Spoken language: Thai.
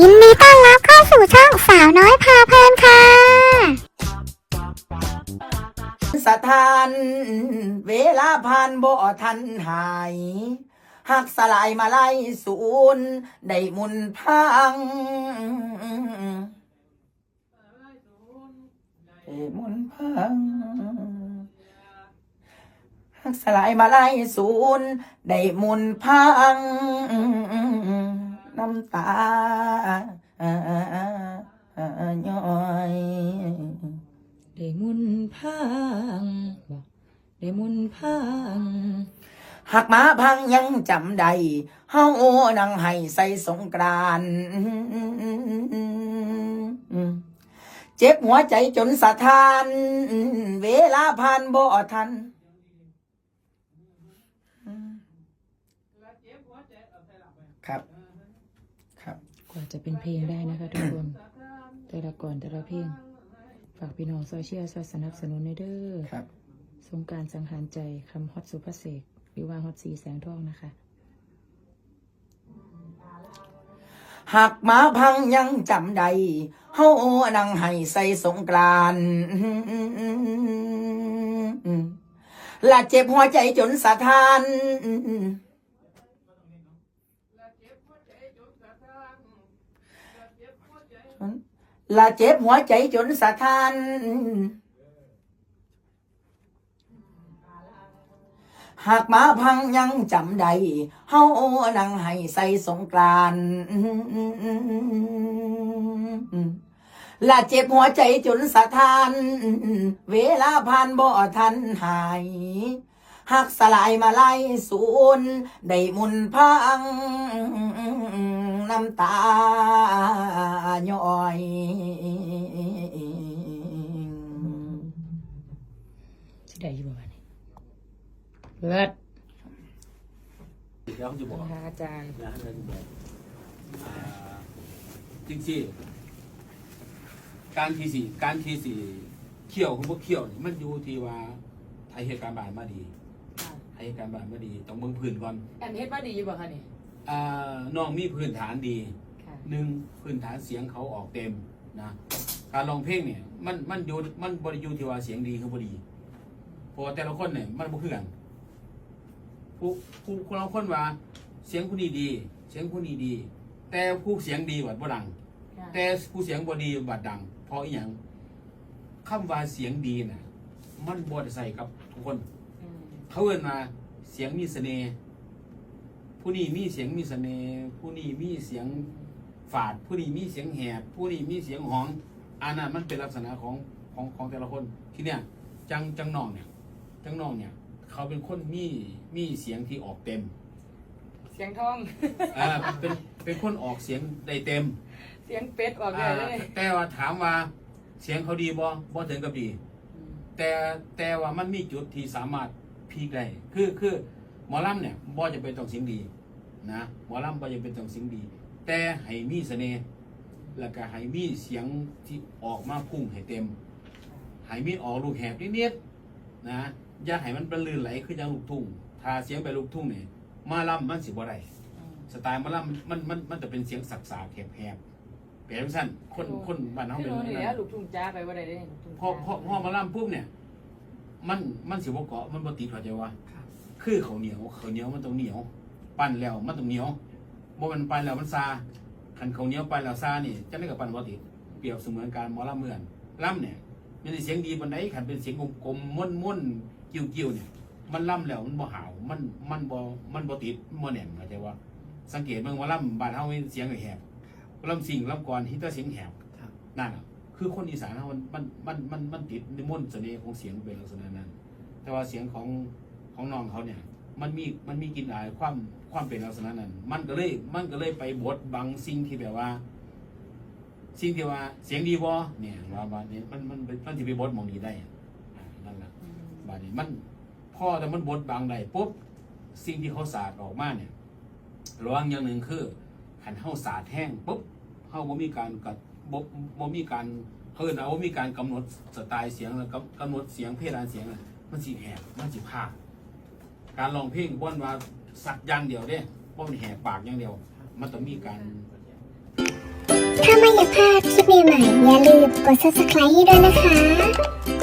ยินดีต้อนรับเข้าสู่ช่องสาวน้อยพาเพลินค่ะ สถานเวลาผ่านบ่ทันหายหักสลายมาไล่สูนได้มุนพังได้มุนพังหักสลายมาไล่สูนได้มุนพังน้ำตา ได้หมุนพังหักหมาพังยังจำได้เฮานั่งให้ใส่สงกรานต์เจ็บหัวใจจนสะท้าน เวลาผ่านบ่ทันครับ ครับ กว่าจะเป็นเพลงได้นะคะทุกคน แต่ละก่อนแต่ละเพลง ฝากพี่น้องโซเชียลช่วยสนับสนุนในอยเด้อครับ สงกรารสังหารใจคำฮอตสุภเสกหรือว่าฮอตสีแสงทองนะคะ หักหมาพังยังจำได้เฮานั่งให้ใส่สงกรานต์ละเจ็บหัวใจจนสะท้านละเจ็บหัวใจจนสะท้าน หากมาพังยังจำได้เฮาโอนั่งให้ใส่สงกรานต์ละเจ็บหัวใจจนสะท้าน เวลาผ่านบ่ทันหายหักสลายมาไล่สูนได้มุนพังน้ำตาย้อยได้อยู่บ่วะนี่ เลิศเดี๋ยวเขาจะบอกนะคะอาจารย์นะเขาจะบอกอ่าจริงสิการทีสี่การทีสี่เขี่ยวคุณพวกเขี่ยวนี่มันอยู่ที่ว่าไทยเหตุการณ์บานมาดีไทยเหตุการณ์บานมาดี ต้องเบิ่งพื้นก่อนอันเฮ็ดว่าดีอยู่บ่คะนี่อ่าน้องมีพื้นฐานดีค่ะหนึ่งพื้นฐานเสียงเขาออกเต็มนะการร้องเพลงเนี่ยมันมันอยู่มันบริยูที่ว่าเสียงดีคือบ่ดีเพราะว่าแต่ละคนเนี่ยมันบ่คือกัน ผู้ผู้ผู้เราคนว่า เสียงผู้นี้ดี เสียงผู้นี้ดี แต่ผู้เสียงดีบัดบ่ดัง แต่ผู้เสียงบ่ดีบัดดัง เพราะอีหยังคำว่าเสียงดีน่ะ มันบ่ได้ใส่กับทุกคนอืมเขาเอิ้นมาเสียงมีเสน่ห์ผู้นี้มีเสียงมีเสน่ห์ผู้นี้มีเสียงฝาด ผู้นี้มีเสียงแหบผู้นี้มีเสียงหองอันนั้นมันเป็นลักษณะของของของแต่ละคน ที่เนี่ยจังจังน้องเนี่ยจังน้องเนี่ย เขาเป็นคนมีมีเสียงที่ออกเต็มเสียงทอง อ่าเป็นเป็นคนออกเสียงได้เต็มเสียงเป็ดออกอ่าเลยเลยแต่ว่าถามว่าเสียงเขาดีบ่บ่ถึงกับดีอืมแต่แต่ว่ามันมีจุดที่สามารถพีคได้คือคือหมอลำเนี่ยบ่จะเป็นต้องเสียงดีนะหมอลำบ่จะเป็นต้องเสียงดี แต่ให้มีเสน่ห์แล้วก็ให้มีเสียงที่ออกมาพุ่งให้เต็มให้มีออกลูกแหบนิดๆนะ อย่าให้มันเป็นลื่นไหลคือจังลูกทุ่งถ้าเสียงไปลูกทุ่งเนี่ยมาลำมันสิบ่ได้อืมสไตล์หมาลำมันมันมันจะเป็นเสียงสักสาแหบๆแปลว่าสั้นคนคนบ้านเฮาพี่เป็นน้องแบบนี่นั้นแหล้วลูกทุ่งจ้าไปว่าได้เด้ลูกทุ่งพอจ้าพอพอมาล่ำปุ๊บเนี่ย มันมันสิบเกาะมันบ่ติดเข้าใจว่าคือข้าวเหนียวข้าวเหนียวมันต้องเหนียว ปั้นแล้วมันต้องเหนียวบ่แมันปั้นแล้วมันซาคันข้าวเหนียวปั้นแล้วซานี่จะได้กับปั้นบ่ติดเปรียบเสมือนการหมอลำเหมือนล่ำเนี่ยมันสิเสียงดีปานใดคันเป็นเสียงกลมๆม่วนๆ กิ้วๆเนี่ยมันล่ำแล้วมันบ่หาวมันมันบ่มันบ่ติดมันบ่แน่นเข้าใจว่า สังเกตเบิ่งว่าล่ำบ้านเฮามีเสียงแหบล่ำสิ่งล่ำก่อนที่แต่เสียงแหบนั่นน่ะคือคนอีสานเขามันมันมันมันมันติดในมนต์เสน่ห์ของเสียงเป็นลักษณะนั้น แต่ว่าเสียงของของน้องเขาเนี่ย มันมีมันมีกลินอายความความเป็นลักษณะนั้น มันก็เลยมันก็เลยไปบดบังสิ่งที่แบบว่าสิ่งที่ว่าเสียงดีบ่เนี่ยว่าว่าเนี่ยมันมันมันที่ไปบดหมองนี้ได้อะอ่านั่นแหละอืม บาดนี้มันพ่อแต่มันบดบังได้ปุ๊บสิ่งที่เขาสาดออกมาเนี่ยระวังอย่างหนึ่งคือขันเฮาสาดแห้งปุ๊บเฮาบ่มีการกัดบ่บ่มีการเฮิ่นเอาบ่มีการกำหนดสไตล์เสียงแล้วกำกำหนดเสียงเพดานเสียงมันสิแหบมันสิพากการร้องเพลงบ่นว่าสักอย่างเดียวเด้บ่มันแหกปากอย่างเดียว มันต้องมีการอยากพลาดคลิปใหม่ๆอย่าลืมกด subscribe ให้ด้วยนะคะ